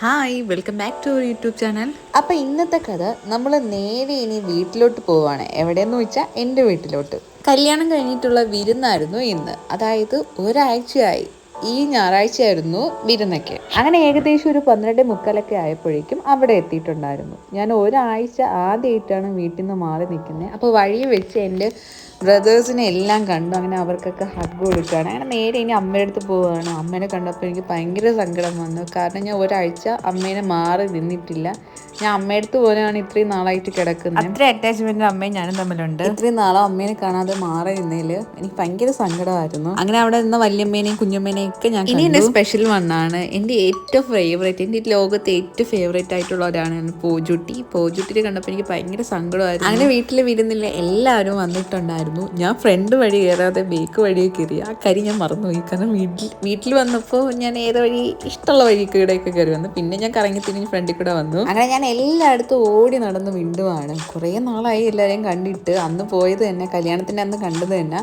Hi welcome back to YouTube channel അപ്പം ഇന്നത്തെ കഥ നമ്മൾ നേരെ ഇനി വീട്ടിലോട്ട് പോവാണ്. എവിടെയെന്ന് വെച്ചാൽ എന്റെ വീട്ടിലോട്ട്. കല്യാണം കഴിഞ്ഞിട്ടുള്ള വിരുന്നായിരുന്നു ഇന്ന്. അതായത് ഒരാഴ്ചയായി. ഈ ഞായറാഴ്ചയായിരുന്നു വിരുന്നൊക്കെ. അങ്ങനെ ഏകദേശം ഒരു പന്ത്രണ്ട് മുക്കാലൊക്കെ ആയപ്പോഴേക്കും അവിടെ എത്തിയിട്ടുണ്ടായിരുന്നു. ഞാൻ ഒരാഴ്ച ആദ്യമായിട്ടാണ് വീട്ടിൽ നിന്ന് മാറി നിൽക്കുന്നത് അപ്പോൾ വഴി വെച്ച് എന്റെ ബ്രദേഴ്സിനെ എല്ലാം കണ്ടു. അങ്ങനെ അവർക്കൊക്കെ ഹഗ് കൊടുക്കുകയാണ്. അങ്ങനെ നേരെ ഇനി അമ്മയുടെ അടുത്ത് പോവുകയാണ്. അമ്മേനെ കണ്ടപ്പോൾ എനിക്ക് ഭയങ്കര സങ്കടം വന്നു. കാരണം ഞാൻ ഒരാഴ്ച അമ്മേനെ മാറി നിന്നിട്ടില്ല. ഞാൻ അമ്മയുടെ അടുത്ത് പോലെയാണ് ഇത്രയും നാളായിട്ട് കിടക്കുന്നത് അത്ര അറ്റാച്ച്മെന്റ് അമ്മയും ഞാനും തമ്മിലുണ്ട്. ഇത്രയും നാളും അമ്മേനെ കാണാതെ മാറി നിന്നതിൽ എനിക്ക് ഭയങ്കര സങ്കടമായിരുന്നു. അങ്ങനെ അവിടെ നിന്ന് വല്യമ്മേനെയും കുഞ്ഞമ്മേനെയും ഒക്കെ ഞാൻ ഇനി എന്റെ സ്പെഷ്യൽ വണ്ണാണ് എന്റെ ഏറ്റവും ഫേവറേറ്റ് എന്റെ ലോകത്തെ ഏറ്റവും ഫേവറേറ്റ് ആയിട്ടുള്ള ഒരാളാണ് പോജുട്ടി. പോജുട്ടിനെ കണ്ടപ്പോൾ എനിക്ക് ഭയങ്കര സങ്കടമായിരുന്നു. അങ്ങനെ വീട്ടിൽ വിരുന്നില്ല എല്ലാവരും വന്നിട്ടുണ്ടായിരുന്നു. ഞാൻ ഫ്രണ്ട് വഴി കയറാതെ ബേക്ക് വഴി കയറി. ആ കരി ഞാൻ മറന്നുപോയി. കാരണം വീട്ടിൽ വീട്ടിൽ വന്നപ്പോൾ ഞാൻ ഏത് വഴി ഇഷ്ടമുള്ള വഴി കൂടെയൊക്കെ കയറി വന്നു. പിന്നെ ഞാൻ കറങ്ങി തിരിഞ്ഞ് ഫ്രണ്ടിൽ കൂടെ വന്നു. അങ്ങനെ ഞാൻ എല്ലായിടത്തും ഓടി നടന്ന് വിണ്ടുവാണ് കുറേ നാളായി എല്ലാവരെയും കണ്ടിട്ട്. അന്ന് പോയത് തന്നെ കല്യാണത്തിന്റെ അന്ന് കണ്ടത് തന്നെ.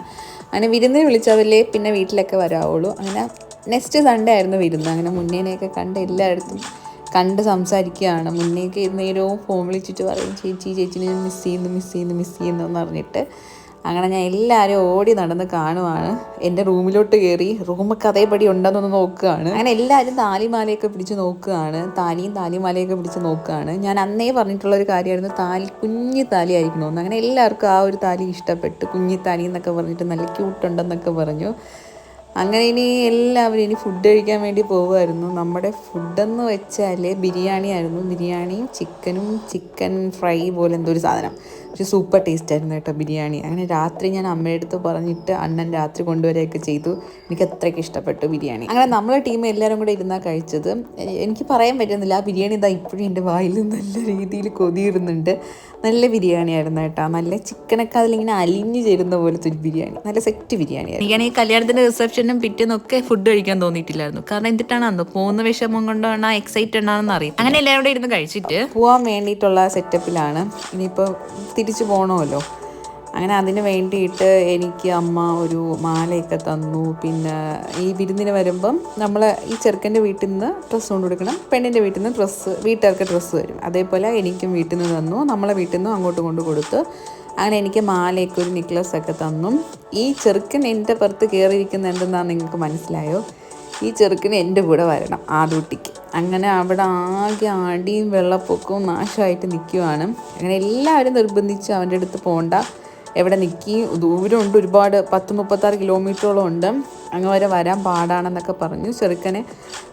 അങ്ങനെ വിരുന്നിന് വിളിച്ചവരിലേ പിന്നെ വീട്ടിലൊക്കെ വരാവുള്ളൂ. അങ്ങനെ നെക്സ്റ്റ് സൺഡേ ആയിരുന്നു വിരുന്ന്. അങ്ങനെ മുന്നേനെയൊക്കെ കണ്ട് എല്ലായിടത്തും കണ്ട് സംസാരിക്കുകയാണ്. മുന്നേക്ക് നേരവും ഫോൺ വിളിച്ചിട്ട് പറയും ചേച്ചി ചേച്ചിനെ മിസ് ചെയ്യുന്നു മിസ് ചെയ്യുന്നു മിസ് ചെയ്യുന്നു എന്ന് പറഞ്ഞിട്ട് അങ്ങനെ ഞാൻ എല്ലാവരും ഓടി നടന്ന് കാണുവാണ്. എന്റെ റൂമിലോട്ട് കയറി. റൂമൊക്കെ അതേപടി ഉണ്ടെന്നൊന്ന് നോക്കുകയാണ്. അങ്ങനെ എല്ലാവരും താലിമാലയൊക്കെ പിടിച്ച് നോക്കുകയാണ്. താലിയും താലിമാലയൊക്കെ പിടിച്ച് നോക്കുകയാണ്. ഞാൻ അന്നേ പറഞ്ഞിട്ടുള്ള ഒരു കാര്യമായിരുന്നു. താലി കുഞ്ഞി താലി ആയിരിക്കണമെന്ന് അങ്ങനെ എല്ലാവർക്കും ആ ഒരു താലി ഇഷ്ടപ്പെട്ടു. കുഞ്ഞി താലി എന്നൊക്കെ പറഞ്ഞിട്ട് നല്ല ക്യൂട്ടുണ്ടെന്നൊക്കെ പറഞ്ഞു. അങ്ങനെ ഇനി എല്ലാവരും ഇനി ഫുഡ് കഴിക്കാൻ വേണ്ടി പോകുമായിരുന്നു നമ്മുടെ ഫുഡെന്ന് വെച്ചാൽ ബിരിയാണി ആയിരുന്നു. ബിരിയാണിയും ചിക്കനും ചിക്കൻ ഫ്രൈ പോലെ എന്തോ ഒരു സാധനം. പക്ഷെ സൂപ്പർ ടേസ്റ്റ് ആയിരുന്നു കേട്ടോ ബിരിയാണി. അങ്ങനെ രാത്രി ഞാൻ അമ്മയുടെ അടുത്ത് പറഞ്ഞിട്ട് അണ്ണൻ രാത്രി കൊണ്ടുവരികയൊക്കെ ചെയ്തു. എനിക്ക് അത്രയ്ക്ക് ഇഷ്ടപ്പെട്ടു ബിരിയാണി. അങ്ങനെ നമ്മളെ ടീം എല്ലാവരും കൂടെ ഇരുന്നാണ് കഴിച്ചത്. എനിക്ക് പറയാൻ പറ്റുന്നില്ല. ആ ബിരിയാണി ഇതാ ഇപ്പോഴും എന്റെ വായിൽ നല്ല രീതിയിൽ കൊതിയിരുന്നുണ്ട്. നല്ല ബിരിയാണി ആയിരുന്നു കേട്ടോ. നല്ല ചിക്കനൊക്കെ അതിലിങ്ങനെ അലിഞ്ഞു ചേരുന്ന പോലത്തെ ഒരു ബിരിയാണി. നല്ല സെറ്റ് ബിരിയാണി ആയിരുന്നു. ഈ കല്യാണത്തിന്റെ കല്യാണത്തിന്റെ റിസപ്ഷനും പിറ്റേന്നൊക്കെ ഫുഡ് കഴിക്കാൻ തോന്നിയിട്ടില്ലായിരുന്നു. കാരണം എന്തിട്ടാണ് അന്ന്? പോകുന്ന വിഷമം കൊണ്ടാണ് എക്സൈറ്റഡ് ആണെന്ന് അറിയാം അങ്ങനെ എല്ലാവരും കൂടെ ഇരുന്ന് കഴിച്ചിട്ട് പോവാൻ വേണ്ടിയിട്ടുള്ള സെറ്റപ്പിലാണ് ഇനിയിപ്പോൾ തിരിച്ചു പോകണമല്ലോ അങ്ങനെ അതിന് വേണ്ടിയിട്ട് എനിക്ക് അമ്മ ഒരു മാലയൊക്കെ തന്നു. പിന്നെ ഈ വിരുന്നിന് വരുമ്പം നമ്മൾ ഈ ചെറുക്കന്റെ വീട്ടിൽ നിന്ന് ഡ്രസ്സ് കൊണ്ട് കൊടുക്കണം. പെണ്ണിന്റെ വീട്ടിൽ നിന്ന് ഡ്രസ്സ് വീട്ടുകാർക്ക് ഡ്രസ്സ് വരും അതേപോലെ എനിക്കും വീട്ടിൽ നിന്ന് തന്നു. നമ്മളെ വീട്ടിൽ നിന്നും അങ്ങോട്ട് കൊണ്ട് കൊടുത്തു അങ്ങനെ എനിക്ക് മാലയൊക്കെ ഒരു നെക്ലസ് ഒക്കെ തന്നു. ഈ ചെറുക്കൻ എന്റെ പുറത്ത് കയറിയിരിക്കുന്ന എന്തെന്നാണ് നിങ്ങൾക്ക് മനസ്സിലായോ? ഈ ചെറുക്കന് എന്റെ കൂടെ വരണം ആദൂട്ടിക്ക്. അങ്ങനെ അവിടെ ആകെ ആടിയും വെള്ളപ്പൊക്കവും നാശമായിട്ട് നിൽക്കുവാണ്. അങ്ങനെ എല്ലാവരും നിർബന്ധിച്ച് അവന്റെ അടുത്ത് പോകണ്ട എവിടെ നിൽക്കി? ദൂരമുണ്ട് ഒരുപാട് പത്ത് മുപ്പത്താറ് കിലോമീറ്ററോളം ഉണ്ട്. അങ്ങ് വരെ വരാൻ പാടാണെന്നൊക്കെ പറഞ്ഞു. ചെറുക്കനെ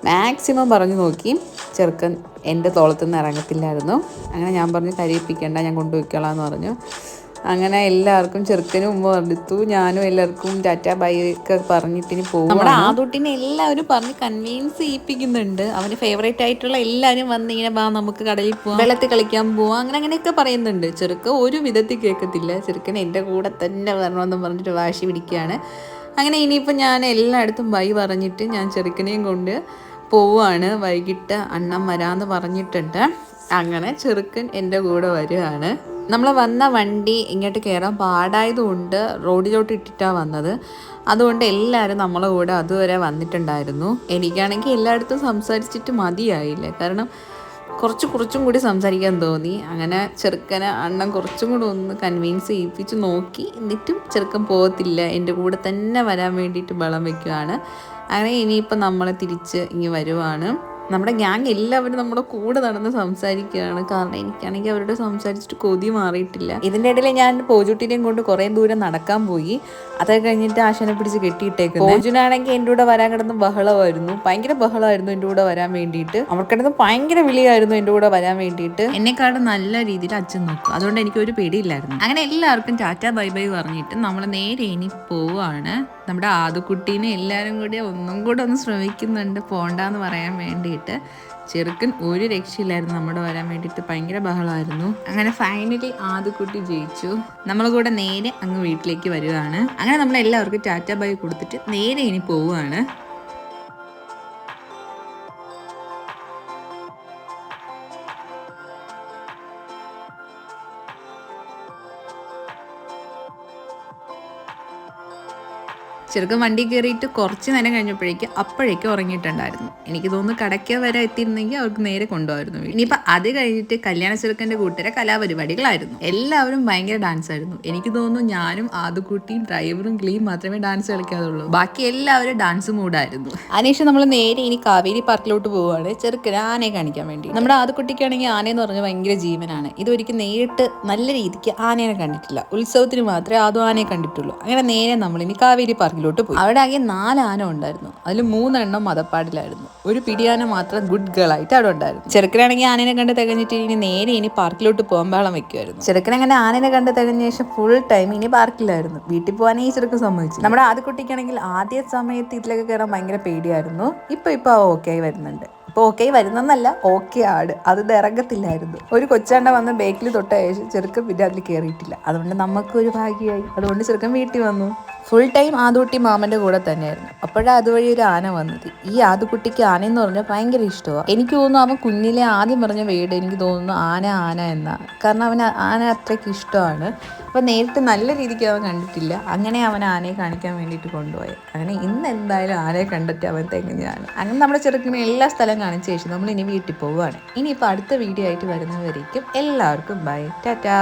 മാക്സിമം പറഞ്ഞു നോക്കി. ചെറുക്കൻ എന്റെ തോളത്തുനിന്ന് ഇറങ്ങത്തില്ലായിരുന്നു. അങ്ങനെ ഞാൻ പറഞ്ഞു കരയിപ്പിക്കേണ്ട ഞാൻ കൊണ്ടുപോയിക്കോളാം എന്ന് പറഞ്ഞു. അങ്ങനെ എല്ലാവർക്കും ചെറുക്കനും ഉമ്മ എടുത്തു. ഞാനും എല്ലാവർക്കും ടാറ്റ ബൈ പറഞ്ഞിട്ട് പോകും നമ്മുടെ ആദൂട്ടിനെ എല്ലാവരും പറഞ്ഞ് കൺവീൻസ് ചെയ്യിപ്പിക്കുന്നുണ്ട്. അവന് ഫേവറേറ്റ് ആയിട്ടുള്ള എല്ലാവരും വന്ന് ഇങ്ങനെ വാ നമുക്ക് കടലിൽ പോവാം വെള്ളത്തിൽ കളിക്കാൻ പോവാം അങ്ങനെ അങ്ങനെയൊക്കെ പറയുന്നുണ്ട്. ചെറുക്ക ഒരു വിധത്തിൽ കേൾക്കത്തില്ല. ചെറുക്കൻ എന്റെ കൂടെ തന്നെ വരണമെന്ന് പറഞ്ഞിട്ട് വാശി പിടിക്കുകയാണ്. അങ്ങനെ ഇനിയിപ്പോൾ ഞാൻ എല്ലായിടത്തും ബൈ പറഞ്ഞിട്ട് ഞാൻ ചെറുക്കനെയും കൊണ്ട് പോവാണ് വൈകിട്ട് അണ്ണം വരാമെന്ന് പറഞ്ഞിട്ടുണ്ട്. അങ്ങനെ ചെറുക്കൻ എന്റെ കൂടെ വരികയാണ് നമ്മൾ വന്ന വണ്ടി ഇങ്ങോട്ട് കയറാൻ പാടായതുകൊണ്ട് റോഡിലോട്ട് ഇട്ടിട്ടാണ് വന്നത്. അതുകൊണ്ട് എല്ലാവരും നമ്മളെ കൂടെ അതുവരെ വന്നിട്ടുണ്ടായിരുന്നു. എനിക്കാണെങ്കിൽ എല്ലായിടത്തും സംസാരിച്ചിട്ട് മതിയായില്ല. കാരണം കുറച്ച് കുറച്ചും കൂടി സംസാരിക്കാൻ തോന്നി. അങ്ങനെ ചെറുക്കനെ അണ്ണൻ കുറച്ചും കൂടി ഒന്ന് കൺവിൻസ് ചെയ്യിപ്പിച്ച് നോക്കി. എന്നിട്ടും ചെറുക്കൻ പോകത്തില്ല. എന്റെ കൂടെ തന്നെ വരാൻ വേണ്ടിയിട്ട് ബളം വെക്കുകയാണ് അങ്ങനെ ഇനിയിപ്പോൾ നമ്മളെ തിരിച്ച് ഇങ്ങ് വരുവാണ്. നമ്മുടെ ഗ്യാങ് എല്ലാവരും നമ്മുടെ കൂടെ നടന്ന് സംസാരിക്കുകയാണ്. കാരണം എനിക്കാണെങ്കിൽ അവരോട് സംസാരിച്ചിട്ട് കൊതി മാറിയിട്ടില്ല. ഇതിന്റെ ഇടയിൽ ഞാൻ പോജുട്ടിനെയും കൊണ്ട് കുറേ ദൂരം നടക്കാൻ പോയി. അതൊക്കെ കഴിഞ്ഞിട്ട് ആശനെ പിടിച്ച് കെട്ടിയിട്ടേക്ക് പോജുനാണെങ്കിൽ എന്റെ കൂടെ വരാൻ കിടന്ന് ബഹളമായിരുന്നു. ഭയങ്കര ബഹളമായിരുന്നു എന്റെ കൂടെ വരാൻ വേണ്ടിയിട്ട്. അവർക്കിടന്ന് ഭയങ്കര വിളിയായിരുന്നു എന്റെ കൂടെ വരാൻ വേണ്ടിയിട്ട്. എന്നെക്കാളും നല്ല രീതിയിൽ അച്ഛൻ നോക്കും. അതുകൊണ്ട് എനിക്ക് ഒരു പേടിയില്ലായിരുന്നു. അങ്ങനെ എല്ലാവർക്കും ടാറ്റ ബൈ ബൈ പറഞ്ഞിട്ട് നമ്മൾ നേരെ ഇനി പോവാണ്. നമ്മുടെ ആദുക്കുട്ടീനെ എല്ലാവരും കൂടി ഒന്നും കൂടെ ഒന്ന് ശ്രമിക്കുന്നുണ്ട്. പോണ്ടെന്ന് പറയാൻ വേണ്ടിയിട്ട് ചെറുക്കൻ ഒരു രക്ഷയില്ലായിരുന്നു നമ്മുടെ വരാൻ വേണ്ടിയിട്ട് ഭയങ്കര ബഹളമായിരുന്നു. അങ്ങനെ ഫൈനലി ആദ്യക്കുട്ടി ജയിച്ചു. നമ്മൾ കൂടെ നേരെ അങ്ങ് വീട്ടിലേക്ക് വരികയാണ് അങ്ങനെ നമ്മൾ എല്ലാവർക്കും ടാറ്റ ബൈ കൊടുത്തിട്ട് നേരെ ഇനി പോവുകയാണ് ചെറുക്കൻ വണ്ടി കയറിയിട്ട് കുറച്ച് നേരം കഴിഞ്ഞപ്പോഴേക്കും അപ്പോഴേക്കും ഉറങ്ങിയിട്ടുണ്ടായിരുന്നു. എനിക്ക് തോന്നുന്നു കടയ്ക്ക് വരെ എത്തിയിരുന്നെങ്കിൽ അവർക്ക് നേരെ കൊണ്ടുപോയിരുന്നു ഇനിയിപ്പോൾ അത് കഴിഞ്ഞിട്ട് കല്യാണ ചെറുക്കന്റെ കൂട്ടരെ കലാപരിപാടികളായിരുന്നു. എല്ലാവരും ഭയങ്കര ഡാൻസ് ആയിരുന്നു. എനിക്ക് തോന്നുന്നു ഞാനും ആദ്യക്കുട്ടിയും ഡ്രൈവറും ക്ലീം മാത്രമേ ഡാൻസ് കളിക്കാതുള്ളൂ. ബാക്കി എല്ലാവരും ഡാൻസ് മൂഡായിരുന്നു അതിനുശേഷം നമ്മൾ നേരെ ഇനി കാവേരി പാർക്കിലോട്ട് പോവുകയാണ്. ചെറുക്കന് ആനയെ കാണിക്കാൻ വേണ്ടി. നമ്മുടെ ആദ്യക്കുട്ടിക്കാണെങ്കിൽ ആനയെന്ന് പറഞ്ഞാൽ ഭയങ്കര ജീവനാണ്. ഇതൊരിക്കലും നേരിട്ട് നല്ല രീതിക്ക് ആനയെ കണ്ടിട്ടില്ല. ഉത്സവത്തിന് മാത്രമേ ആദ്യം ആനയെ കണ്ടിട്ടുള്ളൂ. അങ്ങനെ നേരെ നമ്മൾ ഇനി കാവേരി പാർക്കിലോട്ട് പോയി. അവിടെ ആകെ നാല് ആന ഉണ്ടായിരുന്നു. അതിൽ മൂന്നെണ്ണം മതപ്പാടിലായിരുന്നു. ഒരു പിടിയാന മാത്രം ഗുഡ് ഗേൾ ആയിട്ട് അവിടെ ഉണ്ടായിരുന്നു. ചെറുക്കനാണെങ്കിൽ ആനനെ കണ്ട് തികഞ്ഞിട്ട് ഇനി നേരെ ഇനി പാർക്കിലോട്ട് പോകാൻ ബഹളം വെക്കുമായിരുന്നു ചെറുക്കൻ അങ്ങനെ ആനനെ കണ്ട് തികഞ്ഞ ശേഷം ഫുൾ ടൈം ഇനി പാർക്കിലായിരുന്നു. വീട്ടിൽ പോകാനേ ഈ ചെറുക്കൻ സമ്മതിച്ചു നമ്മുടെ ആദ്യ കുട്ടിക്കാണെങ്കിൽ ആദ്യ സമയത്ത് ഇതിലൊക്കെ കയറാൻ ഭയങ്കര പേടിയായിരുന്നു. ഇപ്പൊ ഇപ്പൊ ഓക്കെ ആയി വരുന്നുണ്ട്. ഇപ്പൊ ഓക്കെ വരുന്നെന്നല്ല ഓക്കെ ആട്. അത് ഇറങ്ങത്തില്ലായിരുന്നു ഒരു കൊച്ചാണ്ട വന്ന് ബേക്കിൽ തൊട്ട ശേഷം ചെറുക്കൻ പിന്നെ അതിൽ കയറിയിട്ടില്ല അതുകൊണ്ട് നമുക്കൊരു ഭാഗ്യമായി. അതുകൊണ്ട് ചെറുക്കൻ വീട്ടിൽ വന്നു. ഫുൾ ടൈം ആദുകുട്ടി മാമന്റെ കൂടെ തന്നെയായിരുന്നു. അപ്പോഴാണ് അതുവഴി ഒരു ആന വന്നത്. ഈ ആദുകുട്ടിക്ക് എന്ന് പറഞ്ഞാൽ ഭയങ്കര ഇഷ്ടമാണ് എനിക്ക് തോന്നുന്നു അവൻ കുഞ്ഞിലെ ആദ്യം പറഞ്ഞ വീട് എനിക്ക് തോന്നുന്നു ആന ആന എന്നാണ്. കാരണം അവന് ആന അത്രയ്ക്ക് ഇഷ്ടമാണ്. അപ്പോൾ നേരിട്ട് നല്ല രീതിക്ക് അവൻ കണ്ടിട്ടില്ല. അങ്ങനെ അവൻ ആനയെ കാണിക്കാൻ വേണ്ടിയിട്ട് കൊണ്ടുപോയി. അങ്ങനെ ഇന്ന് എന്തായാലും ആനയെ കണ്ടിട്ട് അവൻ തെങ്ങനെയാണ് അങ്ങനെ നമ്മുടെ ചെറുക്കിനെ എല്ലാ സ്ഥലം കാണിച്ച ശേഷം നമ്മൾ ഇനി വീട്ടിൽ പോവുകയാണ്. ഇനിയിപ്പോൾ അടുത്ത വീഡിയോ ആയിട്ട് വരുന്നവരേക്കും എല്ലാവർക്കും ബൈ ടാറ്റാ.